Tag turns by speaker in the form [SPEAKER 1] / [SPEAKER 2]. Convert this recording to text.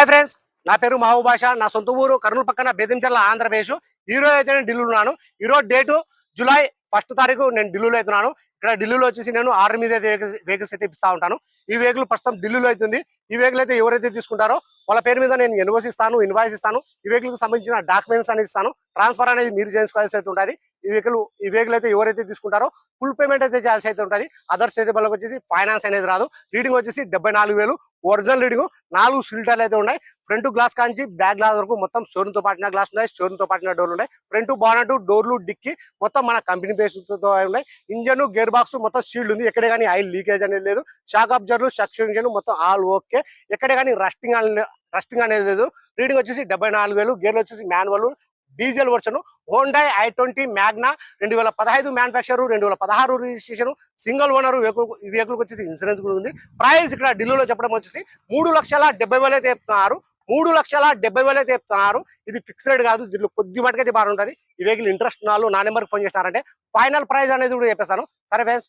[SPEAKER 1] Hi friends నా పేరు మహబూబ్ బాషా నా సొంత ఊరు కర్నూలు పక్కన బేదంచెర్ల ఆంధ్రప్రదేశ్. ఈ రోజు అయితే నేను ఢిల్లీలో ఉన్నాను. ఈరోజు డేటు జూలై ఫస్ట్ తారీఖు నేను ఢిల్లీలో అవుతున్నాను ఇక్కడ ఢిల్లీలో వచ్చేసి నేను ఆర్డర్ మీద అయితే వెహికల్స్ వెహికల్స్ అయితే ఇస్తా ఉంటాను. ఈ వెహికల్ ప్రస్తుతం ఢిల్లీలో అవుతుంది ఈ వెహికల్ అయితే ఎవరైతే తీసుకుంటారో వాళ్ళ పేరు మీద నేను ఇన్వాయిస్ ఇస్తాను ఇన్వాయిస్ ఇస్తాను. ఈ వెహికల్కి సంబంధించిన డాక్యుమెంట్స్ అనేది ఇస్తాను. ట్రాన్స్ఫర్ అనేది మీరు చేసుకోవాల్సి అయితే ఉంటుంది. ఈ వెహికల్ ఈ వెహికల్ అయితే ఎవరైతే తీసుకుంటారో ఫుల్ పేమెంట్ అయితే చేయాల్సి అయితే ఉంటుంది. అదర్ స్టేట్ వాళ్ళకి వచ్చేసి ఫైనాన్స్ అనేది రాదు. రీడింగ్ వచ్చేసి డెబ్బై నాలుగు వేలు. ఒరిజినల్ రీడింగ్ నాలుగు ఫిల్టర్లు అయితే ఉన్నాయి. ఫ్రంట్ గ్లాస్ కాంచి బ్యాక్ గ్లాస్ వరకు మొత్తం షోరూమ్తో పాటిన గ్లాస్ ఉన్నాయి. షోరూమ్తో పాటిన డోర్లు ఉన్నాయి. ఫ్రంట్ బానట్ డోర్లు డిక్కి మొత్తం మన కంపెనీ బేస్తో ఉన్నాయి. ఇంజన్ గేర్ బాక్స్ మొత్తం షీల్డ్ ఉంది. ఎక్కడే కానీ ఆయిల్ లీకేజ్ అనేది లేదు. షాక్ అబ్జర్వ్ సక్షన్ మొత్తం ఆల్ ఓకే ఎక్కడే కానీ రస్టింగ్ రస్టింగ్ అనేది లేదు. రీడింగ్ వచ్చేసి డెబ్బై నాలుగు వేలు. గేర్లు వచ్చేసి manual diesel version Honda I twenty Magna రెండు వేల పదహైదు మ్యానుఫాక్చర్ రెండు వేల పదహారు రిజిస్ట్రేషన్ సింగిల్ ఓనర్ ఈ వెహికల్ వచ్చేసి ఇన్సూరెన్స్ కూడా ఉంది. ప్రైస్ ఇక్కడ ఢిల్లీలో చెప్పడం వచ్చేసి మూడు లక్షల డెబ్బై వేలు అయితే చెప్తున్నారు. మూడు లక్షల డెబ్బై వేలు అయితే చెప్తున్నారు. ఇది ఫిక్స్ రేట్ కాదు దీంట్లో కొద్ది మటుకైతే బాగుంటుంది ఈ వెహికల్ ఇంట్రెస్ట్ నాలుగు నా నెంబర్కి ఫోన్ చేసినారంటే ఫైనల్ ప్రైస్ అనేది కూడా చెప్పేస్తాను. సరే ఫ్రెండ్స్